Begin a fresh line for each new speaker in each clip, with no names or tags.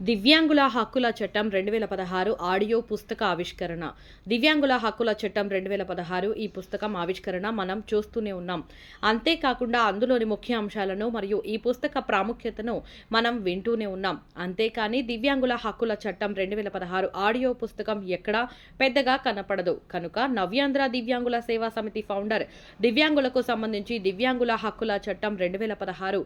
దివ్యాంగుల హక్కుల చట్టం రెండు వేల పదహారు ఆడియో పుస్తక ఆవిష్కరణ. దివ్యాంగుల హక్కుల చట్టం రెండు వేల పదహారు ఈ పుస్తకం ఆవిష్కరణ మనం చూస్తూనే ఉన్నాం. అంతేకాకుండా అందులోని ముఖ్య అంశాలను మరియు ఈ పుస్తక ప్రాముఖ్యతను మనం వింటూనే ఉన్నాం. అంతేకాని దివ్యాంగుల హక్కుల చట్టం రెండు వేల పదహారు ఆడియో పుస్తకం ఎక్కడా పెద్దగా కనపడదు. కనుక నవ్యాంధ్ర దివ్యాంగుల సేవా సమితి ఫౌండర్ దివ్యాంగులకు సంబంధించి దివ్యాంగుల హక్కుల చట్టం రెండు వేల పదహారు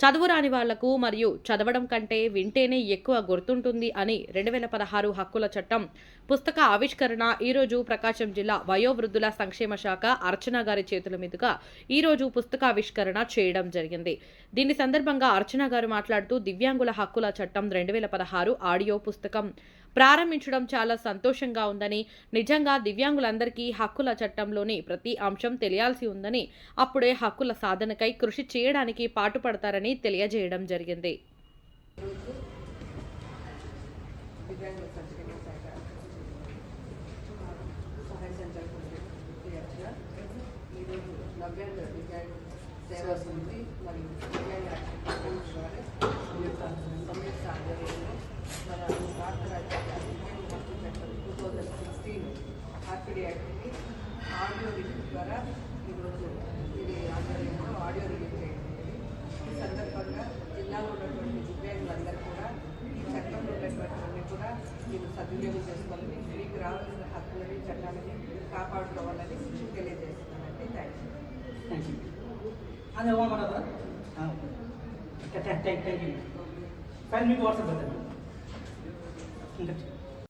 చదువు రాని వాళ్ళకు మరియు చదవడం కంటే వింటేనే ఎక్కువ గుర్తుంటుంది అని రెండు వేల పదహారు హక్కుల చట్టం. పుస్తక ఆవిష్కరణ ఈరోజు ప్రకాశం జిల్లా వయోవృద్ధుల సంక్షేమ శాఖ అర్చన గారి చేతుల మీదుగా ఈరోజు పుస్తక ఆవిష్కరణ చేయడం జరిగింది. దీని సందర్భంగా అర్చన గారు మాట్లాడుతూ దివ్యాంగుల హక్కుల చట్టం రెండు వేల పదహారు ఆడియో పుస్తకం ప్రారంభించడం చాలా సంతోషంగా ఉందని నిజంగా దివ్యాంగులందరికీ హక్కుల చట్టంలోని ప్రతి అంశం తెలియాల్సి ఉందని అప్పుడే హక్కుల సాధనకై కృషి చేయడానికి పాటుపడతారని తెలియజేయడం జరిగింది.
దివ్యాంగుల సేవా సమితి మరియు ద్వారా సంయుక్త ఆధ్వర్యంలో మన భారత రాజ్యాంగ చట్టం టూ థౌజండ్ సిక్స్టీన్ ఆర్పిడి యాక్ట్ని ఆడియో ద్వారా ఈరోజు ఇది సద్వినియోగం చేసుకోవాలని మీకు రావాల్సిన హక్కులని చట్టాలని కాపాడుకోవాలని తెలియజేస్తున్నానండి థ్యాంక్ యూ
థ్యాంక్ యూ అదే ఓ మన thank thank thank you file మీకు వాట్సాప్ పెట్టండి ఇంకా